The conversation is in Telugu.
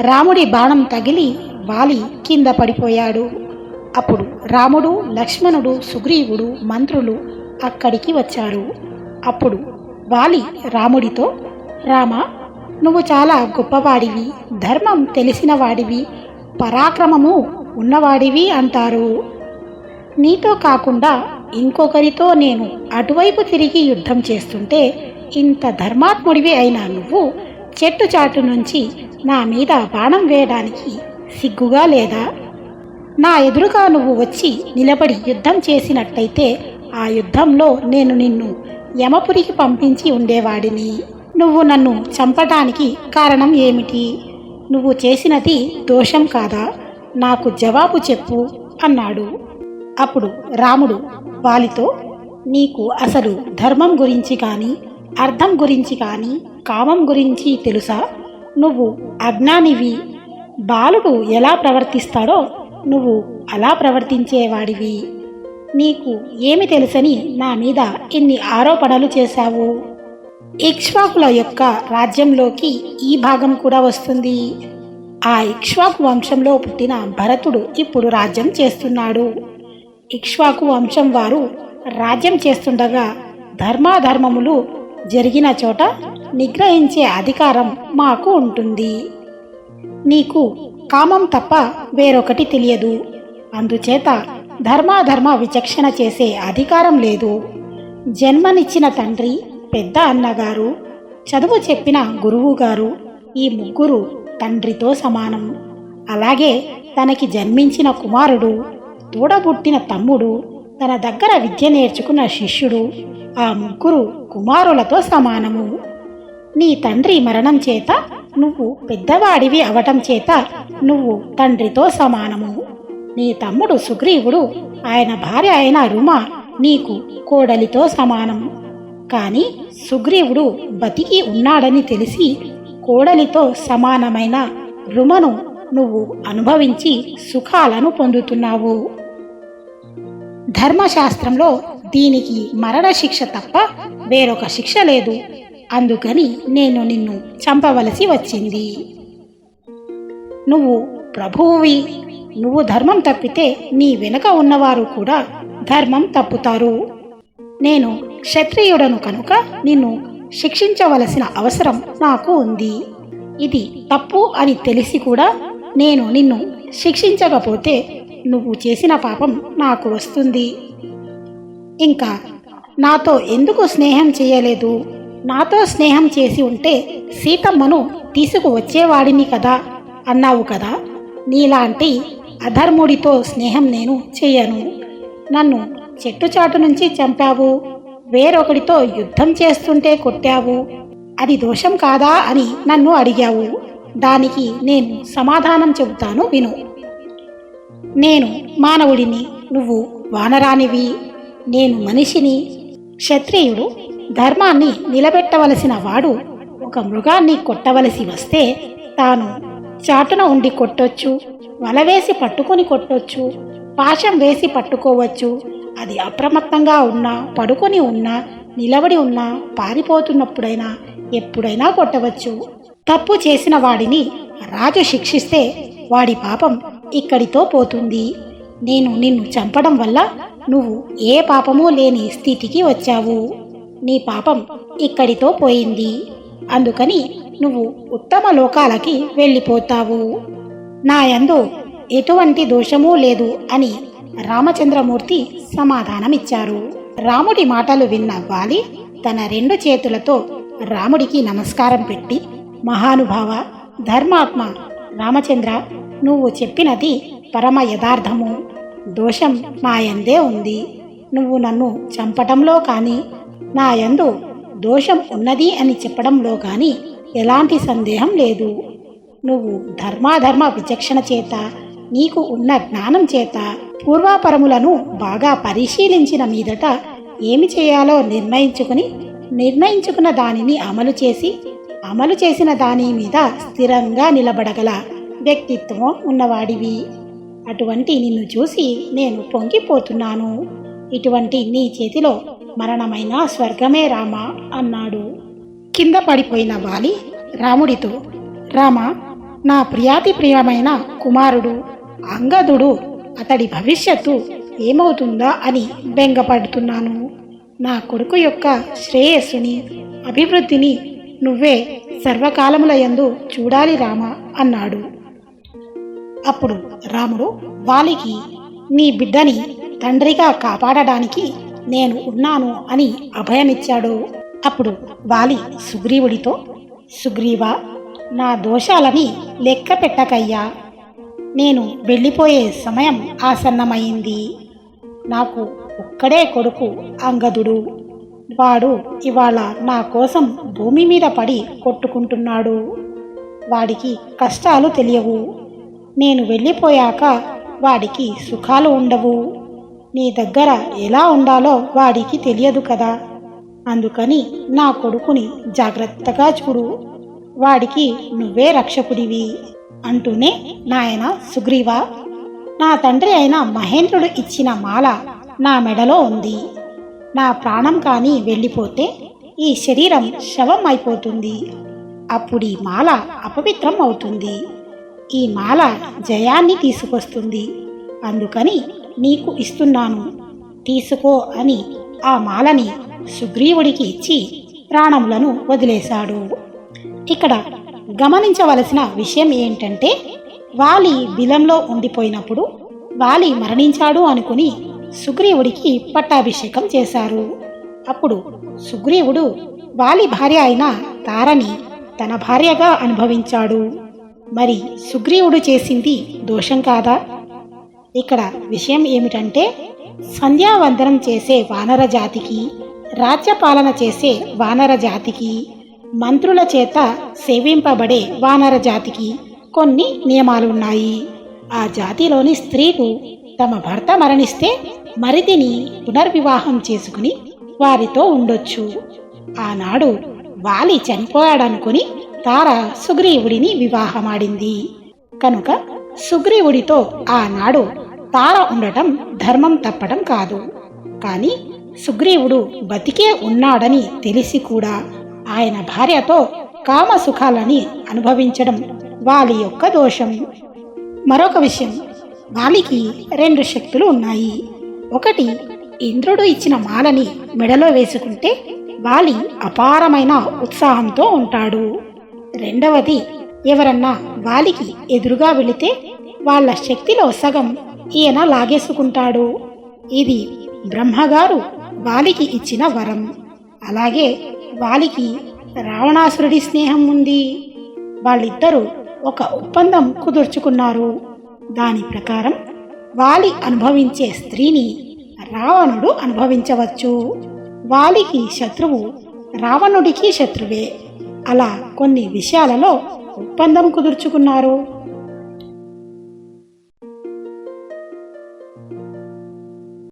రాముడి బాణం తగిలి వాలి కింద పడిపోయాడు. అప్పుడు రాముడు లక్ష్మణుడు సుగ్రీవుడు మంత్రులు అక్కడికి వచ్చారు. అప్పుడు వాలి రాముడితో రామ నువ్వు చాలా గొప్పవాడివి ధర్మం తెలిసినవాడివి పరాక్రమము ఉన్నవాడివి అంటారు. నీతో కాకుండా ఇంకొకరితో నేను అటువైపు తిరిగి యుద్ధం చేస్తుంటే ఇంత ధర్మాత్ముడివి అయినా నువ్వు చెట్టు చాటు నుంచి నా మీద బాణం వేయడానికి సిగ్గుగా లేదా? నా ఎదురుగా నువ్వు వచ్చి నిలబడి యుద్ధం చేసినట్టయితే ఆ యుద్ధంలో నేను నిన్ను యమపురికి పంపించి ఉండేవాడిని. నువ్వు నన్ను చంపటానికి కారణం ఏమిటి? నువ్వు చేసినది దోషం కాదా? నాకు జవాబు చెప్పు అన్నాడు. అప్పుడు రాముడు వాలితో నీకు అసలు ధర్మం గురించి కానీ అర్థం గురించి కానీ కామం గురించి తెలుసా? నువ్వు అజ్ఞానివి. బాలుడు ఎలా ప్రవర్తిస్తాడో నువ్వు అలా ప్రవర్తించేవాడివి. నీకు ఏమి తెలుసని నా మీద ఇన్ని ఆరోపణలు చేశావు? ఇక్ష్వాకుల యొక్క రాజ్యంలోకి ఈ భాగం కూడా వస్తుంది. ఆ ఇక్ష్వాకు వంశంలో పుట్టిన భరతుడు ఇప్పుడు రాజ్యం చేస్తున్నాడు. ఇక్ష్వాకు వంశం వారు రాజ్యం చేస్తుండగా ధర్మాధర్మములు జరిగిన చోట నిగ్రహించే అధికారం మాకు ఉంటుంది. నీకు కామం తప్ప వేరొకటి తెలియదు. అందుచేత ధర్మాధర్మ విచక్షణ చేసే అధికారం లేదు. జన్మనిచ్చిన తండ్రి పెద్ద అన్నగారు చదువు చెప్పిన గురువు గారు ఈ ముగ్గురు తండ్రితో సమానం. అలాగే తనకి జన్మించిన కుమారుడు తోడబుట్టిన తమ్ముడు తన దగ్గర విద్య నేర్చుకున్న శిష్యుడు ఆ ముగ్గురు కుమారులతో సమానము. నీ తండ్రి మరణం చేత నువ్వు పెద్దవాడివి అవటం చేత నువ్వు తండ్రితో సమానము. నీ తమ్ముడు సుగ్రీవుడు ఆయన భార్య అయిన రుమ నీకు కోడలితో సమానం. కానీ సుగ్రీవుడు బతికి ఉన్నాడని తెలిసి కోడలితో సమానమైన రుమను నువ్వు అనుభవించి సుఖాలను పొందుతున్నావు. ధర్మశాస్త్రంలో దీనికి మరణ శిక్ష తప్ప వేరొక శిక్ష లేదు. అందుకని నేను నిన్ను చంపవలసి వచ్చింది. నువ్వు ప్రభువువి. నువ్వు ధర్మం తప్పితే నీ వెనుక ఉన్నవారు కూడా ధర్మం తప్పుతారు. నేను క్షత్రియుడను కనుక నిన్ను శిక్షించవలసిన అవసరం నాకు ఉంది. ఇది తప్పు అని తెలిసి కూడా నేను నిన్ను శిక్షించకపోతే నువ్వు చేసిన పాపం నాకు వస్తుంది. ఇంకా నాతో ఎందుకు స్నేహం చేయలేదు? నాతో స్నేహం చేసి ఉంటే సీతమ్మను తీసుకువచ్చేవాడిని కదా అన్నావు కదా? నీలాంటి అధర్ముడితో స్నేహం నేను చేయను. నన్ను చెట్టు చాటు నుంచి చంపావు. వేరొకడితో యుద్ధం చేస్తుంటే కొట్టావు. అది దోషం కాదా అని నన్ను అడిగావు. దానికి నేను సమాధానం చెబుతాను విను. నేను మానవుడిని నువ్వు వానరానివి. నేను మనిషిని క్షత్రియుడు. ధర్మాన్ని నిలబెట్టవలసిన వాడు ఒక మృగాన్ని కొట్టవలసి వస్తే తాను చాటున ఉండి కొట్టొచ్చు వలవేసి పట్టుకొని కొట్టొచ్చు పాశం వేసి పట్టుకోవచ్చు. అది అప్రమత్తంగా ఉన్నా పడుకొని ఉన్నా నిలబడి ఉన్నా పారిపోతున్నప్పుడైనా ఎప్పుడైనా కొట్టవచ్చు. తప్పు చేసిన వాడిని రాజు శిక్షిస్తే వాడి పాపం ఇక్కడితో పోతుంది. నేను నిన్ను చంపడం వల్ల నువ్వు ఏ పాపమూ లేని స్థితికి వచ్చావు. నీ పాపం ఇక్కడితో పోయింది. అందుకని నువ్వు ఉత్తమ లోకాలకి వెళ్ళిపోతావు. నాయందు ఎటువంటి దోషమూ లేదు అని రామచంద్రమూర్తి సమాధానమిచ్చారు. రాముడి మాటలు విన్న వాలి తన రెండు చేతులతో రాముడికి నమస్కారం పెట్టి మహానుభావ ధర్మాత్మ రామచంద్ర నువ్వు చెప్పినది పరమ యథార్థము. దోషం నాయందే ఉంది. నువ్వు నన్ను చంపటంలో కానీ నా యందు దోషం ఉన్నది అని చెప్పడంలో కానీ ఎలాంటి సందేహం లేదు. నువ్వు ధర్మాధర్మ విచక్షణ చేత నీకు ఉన్న జ్ఞానం చేత పూర్వాపరములను బాగా పరిశీలించిన మీదట ఏమి చేయాలో నిర్ణయించుకుని నిర్ణయించుకున్న దానిని అమలు చేసి అమలు చేసిన దాని మీద స్థిరంగా నిలబడగల వ్యక్తిత్వం ఉన్నవాడివి. అటువంటి నిన్ను చూసి నేను పొంగిపోతున్నాను. ఇటువంటి నీ చేతిలో మరణమైన స్వర్గమే రామా అన్నాడు. కింద పడిపోయిన వాలి రాముడితో రామ నా ప్రియాతి ప్రియమైన కుమారుడు అంగదుడు అతడి భవిష్యత్తు ఏమవుతుందా? అని బెంగపడుతున్నాను. నా కొడుకు యొక్క శ్రేయస్సుని అభివృద్ధిని నువ్వే సర్వకాలములయందు చూడాలి రామ అన్నాడు. అప్పుడు రాముడు వాలికి నీ బిడ్డని తండ్రిగా కాపాడడానికి నేను ఉన్నాను అని అభయమిచ్చాడు. అప్పుడు వాలి సుగ్రీవుడితో సుగ్రీవా నా దోషాలని లెక్క పెట్టకయ్యా. నేను వెళ్ళిపోయే సమయం ఆసన్నమైంది. నాకు ఒక్కడే కొడుకు అంగదుడు. వాడు ఇవాళ నా కోసం భూమి మీద పడి కొట్టుకుంటున్నాడు. వాడికి కష్టాలు తెలియవు. నేను వెళ్ళిపోయాక వాడికి సుఖాలు ఉండవు. నీ దగ్గర ఎలా ఉండాలో వాడికి తెలియదు కదా. అందుకని నా కొడుకుని జాగ్రత్తగా చూడు. వాడికి నువ్వే రక్షకుడివి అంటూనే నాయన సుగ్రీవ నా తండ్రి అయిన మహేంద్రుడు ఇచ్చిన మాల నా మెడలో ఉంది. నా ప్రాణం కానీ వెళ్ళిపోతే ఈ శరీరం శవం అయిపోతుంది అప్పుడు ఈ మాల అపవిత్రం అవుతుంది ఈ మాల జయాన్ని తీసుకొస్తుంది. అందుకని నీకు ఇస్తున్నాను. తీసుకో అని ఆ మాలని సుగ్రీవుడికి ఇచ్చి ప్రాణములను వదిలేశాడు. ఇక్కడ గమనించవలసిన విషయం ఏంటంటే వాలి బిలంలో ఉండిపోయినప్పుడు వాలి మరణించాడు అనుకుని సుగ్రీవుడికి పట్టాభిషేకం చేశారు. అప్పుడు సుగ్రీవుడు వాలి భార్య అయిన తారని తన భార్యగా అనుభవించాడు. మరి సుగ్రీవుడు చేసింది దోషం కాదా? ఇక్కడ విషయం ఏమిటంటే సంధ్యావందనం చేసే వానర జాతికి రాజ్యపాలన చేసే వానర జాతికి మంత్రుల చేత సేవింపబడే వానర జాతికి కొన్ని నియమాలు ఉన్నాయి ఆ జాతిలోని స్త్రీలు తమ భర్త మరణిస్తే మరిదిని పునర్వివాహం చేసుకుని వారితో ఉండొచ్చు. ఆనాడు వాలి చనిపోయాడనుకుని తార సుగ్రీవుడిని వివాహమాడింది. కనుక సుగ్రీవుడితో ఆనాడు తార ఉండటం ధర్మం తప్పడం కాదు. కానీ సుగ్రీవుడు బతికే ఉన్నాడని తెలిసి కూడా ఆయన భార్యతో కామ సుఖాలని అనుభవించడం వాలి యొక్క దోషం. మరొక విషయం వాలికి రెండు శక్తులు ఉన్నాయి. ఒకటి ఇంద్రుడు ఇచ్చిన మాలని మెడలో వేసుకుంటే వాలి అపారమైన ఉత్సాహంతో ఉంటాడు. రెండవది ఎవరన్నా వాలికి ఎదురుగా వెళితే వాళ్ళ శక్తిలో సగం ఈయన లాగేసుకుంటాడు. ఇది బ్రహ్మగారు వాలికి ఇచ్చిన వరం. అలాగే వాలికి రావణాసురుడి స్నేహం ఉంది. వాళ్ళిద్దరూ ఒక ఒప్పందం కుదుర్చుకున్నారు. దాని ప్రకారం వాలి అనుభవించే స్త్రీని రావణుడు అనుభవించవచ్చు. వాలికి శత్రువు రావణుడికి శత్రువే. అలా కొన్ని విషయాలలో ఒప్పందం కుదుర్చుకున్నారు.